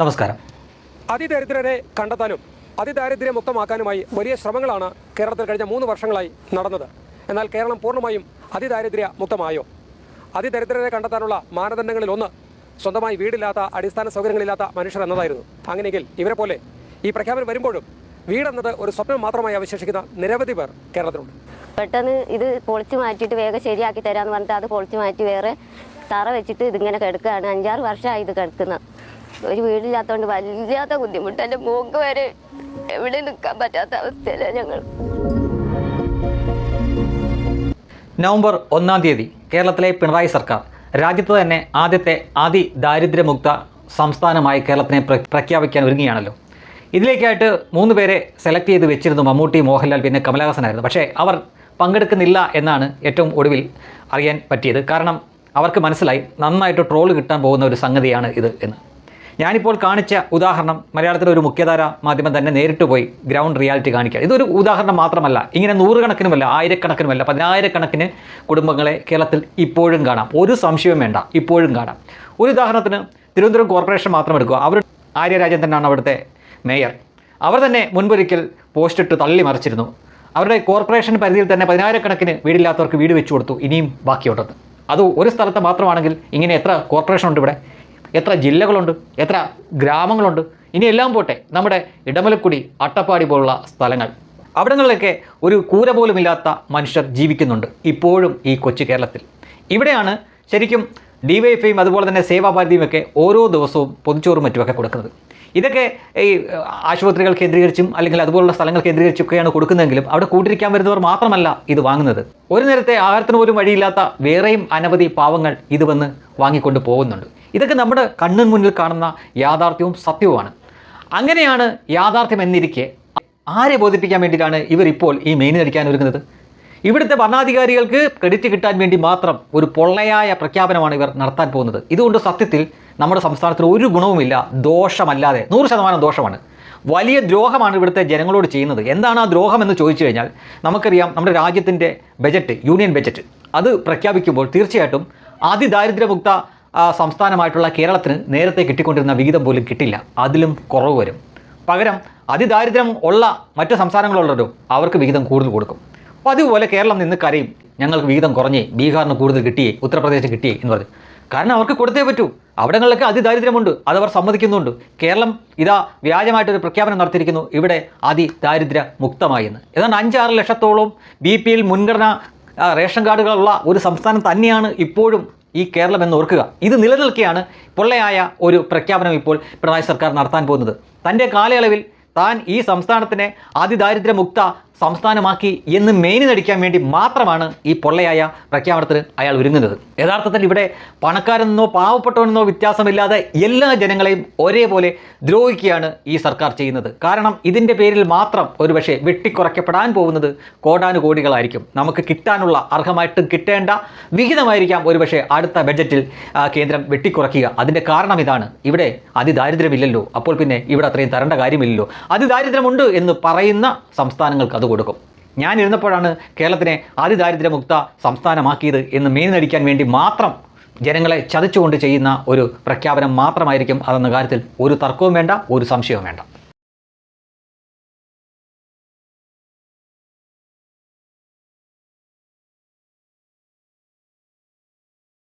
നമസ്കാരം. അതിദരിദ്രരെ കണ്ടെത്താനും അതിദാരിദ്ര്യമുക്തമാക്കാനുമായി വലിയ ശ്രമങ്ങളാണ് കേരളത്തിൽ കഴിഞ്ഞ മൂന്ന് വർഷങ്ങളായി നടന്നത്. എന്നാൽ കേരളം പൂർണമായും അതിദാരിദ്ര്യ മുക്തമായോ? അതിദരിദ്രരെ കണ്ടെത്താനുള്ള മാനദണ്ഡങ്ങളിൽ ഒന്ന് സ്വന്തമായി വീടില്ലാത്ത അടിസ്ഥാന സൗകര്യങ്ങളില്ലാത്ത മനുഷ്യർ എന്നതായിരുന്നു. അങ്ങനെയെങ്കിൽ ഇവരെ പോലെ ഈ പ്രഖ്യാപനം വരുമ്പോഴും വീടെന്നത് ഒരു സ്വപ്നം മാത്രമായി അവശേഷിക്കുന്ന നിരവധി പേർ കേരളത്തിലുണ്ട്. പെട്ടെന്ന് ഇത് പൊളിച്ചു മാറ്റിയിട്ട് വേഗം ശരിയാക്കി തരാമെന്ന് പറഞ്ഞിട്ട് അത് പൊളിച്ചു മാറ്റി വേറെ തറ വെച്ചിട്ട് ഇതിങ്ങനെ കിടക്കുകയാണ്. അഞ്ചാറ് വർഷമായി ഇത് കിടക്കുന്ന ഒരു വീടില്ലാത്തതുകൊണ്ട് വല്ലാത്ത ബുദ്ധിമുട്ട്. എന്റെ മൂക്ക് വരെ എവിടെ നിൽക്കാൻ പറ്റാത്ത അവസ്ഥയിലാണ് ഞങ്ങൾ. നവംബർ ഒന്നാം തീയതി കേരളത്തിലെ പിണറായി സർക്കാർ രാജ്യത്ത് തന്നെ ആദ്യത്തെ അതിദാരിദ്ര്യമുക്ത സംസ്ഥാനമായി കേരളത്തിനെ പ്ര പ്രഖ്യാപിക്കാൻ ഒരുങ്ങിയാണല്ലോ ഇതിലേക്കായിട്ട് മൂന്ന് പേരെ സെലക്ട് ചെയ്ത് വെച്ചിരുന്നു മമ്മൂട്ടി മോഹൻലാൽ പിന്നെ കമലഹാസനായിരുന്നു. പക്ഷേ അവർ പങ്കെടുക്കുന്നില്ല എന്നാണ് ഏറ്റവും ഒടുവിൽ അറിയാൻ പറ്റിയത്. കാരണം അവർക്ക് മനസ്സിലായി നന്നായിട്ട് ട്രോൾ കിട്ടാൻ പോകുന്ന ഒരു സംഗതിയാണ് ഇത് എന്ന്. ഞാനിപ്പോൾ കാണിച്ച ഉദാഹരണം മലയാളത്തിലെ ഒരു മുഖ്യധാര മാധ്യമം തന്നെ നേരിട്ട് പോയി ഗ്രൗണ്ട് റിയാലിറ്റി കാണിക്കുക ഇതൊരു ഉദാഹരണം മാത്രമല്ല ഇങ്ങനെ നൂറുകണക്കിനുമല്ല ആയിരക്കണക്കിനുമല്ല പതിനായിരക്കണക്കിന് കുടുംബങ്ങളെ കേരളത്തിൽ ഇപ്പോഴും കാണാം. ഒരു സംശയവും വേണ്ട ഇപ്പോഴും കാണാം. ഒരു ഉദാഹരണത്തിന് തിരുവനന്തപുരം കോർപ്പറേഷൻ മാത്രം എടുക്കുക. അവർ ആര്യ രാജേന്ദ്രനാണ് അവിടുത്തെ മേയർ. അവർ തന്നെ മുൻപൊരിക്കൽ പോസ്റ്റിട്ട് തള്ളി മറിച്ചിരുന്നു. അവരുടെ കോർപ്പറേഷൻ പരിധിയിൽ തന്നെ പതിനായിരക്കണക്കിന് വീടില്ലാത്തവർക്ക് വീട് വെച്ചു കൊടുത്തു ഇനിയും ബാക്കിയുണ്ടെന്ന് അത് ഒരു സ്ഥലത്ത് മാത്രമാണെങ്കിൽ ഇങ്ങനെ എത്ര കോർപ്പറേഷൻ ഉണ്ട് ഇവിടെ? എത്ര ജില്ലകളുണ്ട് എത്ര ഗ്രാമങ്ങളുണ്ട് ഇനിയെല്ലാം പോട്ടെ നമ്മുടെ ഇടമലക്കുടി അട്ടപ്പാടി പോലുള്ള സ്ഥലങ്ങൾ. അവിടങ്ങളിലൊക്കെ ഒരു കൂര പോലുമില്ലാത്ത മനുഷ്യർ ജീവിക്കുന്നുണ്ട് ഇപ്പോഴും ഈ കൊച്ചു കേരളത്തിൽ. ഇവിടെയാണ് ശരിക്കും ഡിവൈഎഫ്ഐയും അതുപോലെ തന്നെ സേവാഭാരതിയും ഒക്കെ ഓരോ ദിവസവും പൊതുച്ചോറും മറ്റുമൊക്കെ കൊടുക്കുന്നത്. ഇതൊക്കെ ഈ ആശുപത്രികൾ കേന്ദ്രീകരിച്ചും അല്ലെങ്കിൽ അതുപോലുള്ള സ്ഥലങ്ങൾ കേന്ദ്രീകരിച്ചൊക്കെയാണ് കൊടുക്കുന്നതെങ്കിലും അവിടെ കൂട്ടിരിക്കാൻ വരുന്നവർ മാത്രമല്ല ഇത് വാങ്ങുന്നത്. ഒരു നേരത്തെ ആഹാരത്തിന് പോലും വഴിയില്ലാത്ത വേറെയും അനവധി പാവങ്ങൾ ഇത് വന്ന് വാങ്ങിക്കൊണ്ട് പോകുന്നുണ്ട്. ഇതൊക്കെ നമ്മുടെ കണ്ണിന് മുന്നിൽ കാണുന്ന യാഥാർത്ഥ്യവും സത്യവുമാണ്. അങ്ങനെയാണ് യാഥാർത്ഥ്യം എന്നിരിക്കെ ആരെ ബോധിപ്പിക്കാൻ വേണ്ടിയിട്ടാണ് ഇവർ ഇപ്പോൾ ഈ മെയിൻ അടിക്കാൻ ഒരുങ്ങുന്നത്? ഇവിടുത്തെ ഭരണാധികാരികൾക്ക് ക്രെഡിറ്റ് കിട്ടാൻ വേണ്ടി മാത്രം ഒരു പൊള്ളയായ പ്രഖ്യാപനമാണ് ഇവർ നടത്താൻ പോകുന്നത്. ഇതുകൊണ്ട് സത്യത്തിൽ നമ്മുടെ സംസ്ഥാനത്തിന് ഒരു ഗുണവുമില്ല ദോഷമല്ലാതെ. നൂറ് ശതമാനം ദോഷമാണ്. വലിയ ദ്രോഹമാണ് ഇവിടുത്തെ ജനങ്ങളോട് ചെയ്യുന്നത്. എന്താണ് ആ ദ്രോഹം എന്ന് ചോദിച്ചു കഴിഞ്ഞാൽ നമുക്കറിയാം നമ്മുടെ രാജ്യത്തിന്റെ ബജറ്റ് യൂണിയൻ ബജറ്റ് അത് പ്രഖ്യാപിക്കുമ്പോൾ തീർച്ചയായിട്ടും അതിദാരിദ്ര്യമുക്ത സംസ്ഥാനമായിട്ടുള്ള കേരളത്തിന് നേരത്തെ കിട്ടിക്കൊണ്ടിരുന്ന വിഹിതം പോലും കിട്ടില്ല. അതിലും കുറവ് വരും. പകരം അതിദാരിദ്ര്യം ഉള്ള മറ്റ് സംസ്ഥാനങ്ങളുള്ളവരും അവർക്ക് വിഹിതം കൂടുതൽ കൊടുക്കും. അതുപോലെ കേരളം നിന്ന് കരയും. ഞങ്ങൾക്ക് വിഹിതം കുറഞ്ഞേ ബീഹാറിന് കൂടുതൽ കിട്ടിയേ ഉത്തർപ്രദേശിന് കിട്ടിയേ എന്ന് പറഞ്ഞു. കാരണം അവർക്ക് കൊടുത്തേ പറ്റൂ. അവിടങ്ങളിലൊക്കെ അതിദാരിദ്ര്യമുണ്ട്. അതവർ സമ്മതിക്കുന്നുണ്ട്. കേരളം ഇതാ വ്യാജമായിട്ടൊരു പ്രഖ്യാപനം നടത്തിയിരിക്കുന്നു. ഇവിടെ അതിദാരിദ്ര്യ മുക്തമായി എന്ന്. ഏതാണ്ട് അഞ്ചാറ് ലക്ഷത്തോളം ബി പി എൽ മുൻഗണന റേഷൻ കാർഡുകളുള്ള ഒരു സംസ്ഥാനം തന്നെയാണ് ഇപ്പോഴും ഈ കേരളം എന്ന് ഓർക്കുക. ഇത് നിലനിൽക്കുകയാണ് പൊള്ളയായ ഒരു പ്രഖ്യാപനം ഇപ്പോൾ പിണറായി സർക്കാർ നടത്താൻ പോകുന്നത്. തന്റെ കാലയളവിൽ താൻ ഈ സംസ്ഥാനത്തിനെ അതിദാരിദ്ര്യമുക്ത സംസ്ഥാനമാക്കി എന്ന് മെയിന് നടിക്കാൻ വേണ്ടി മാത്രമാണ് ഈ പൊള്ളയായ പ്രഖ്യാപനത്തിന് അയാൾ ഒരുങ്ങുന്നത്. യഥാർത്ഥത്തിൽ ഇവിടെ പണക്കാരെന്നോ പാവപ്പെട്ടവനെന്നോ വ്യത്യാസമില്ലാതെ എല്ലാ ജനങ്ങളെയും ഒരേപോലെ ദ്രോഹിക്കുകയാണ് ഈ സർക്കാർ ചെയ്യുന്നത്. കാരണം ഇതിന്റെ പേരിൽ മാത്രം ഒരുപക്ഷെ വെട്ടിക്കുറയ്ക്കപ്പെടാൻ പോകുന്നത് കോടാനുകോടികളായിരിക്കും. നമുക്ക് കിട്ടാനുള്ള അർഹമായിട്ടും കിട്ടേണ്ട വിഹിതമായിരിക്കാം ഒരുപക്ഷെ അടുത്ത ബഡ്ജറ്റിൽ കേന്ദ്രം വെട്ടിക്കുറയ്ക്കുക. അതിന്റെ കാരണം ഇതാണ്. ഇവിടെ അതിദാരിദ്ര്യമില്ലല്ലോ. അപ്പോൾ പിന്നെ ഇവിടെ അത്രയും തരേണ്ട കാര്യമില്ലല്ലോ. അതിദാരിദ്ര്യമുണ്ട് എന്ന് പറയുന്ന സംസ്ഥാനങ്ങൾക്ക് അത് കൊടുക്കും. ഞാൻ ഇരുന്നപ്പോഴാണ് കേരളത്തിനെ അതിദാരിദ്ര്യമുക്ത സംസ്ഥാനമാക്കിയത് എന്ന് മേനടിക്കാൻ വേണ്ടി മാത്രം ജനങ്ങളെ ചതിച്ചുകൊണ്ട് ചെയ്യുന്ന ഒരു പ്രഖ്യാപനം മാത്രമായിരിക്കും അതെന്ന കാര്യത്തിൽ ഒരു തർക്കവും വേണ്ട ഒരു സംശയവും വേണ്ട.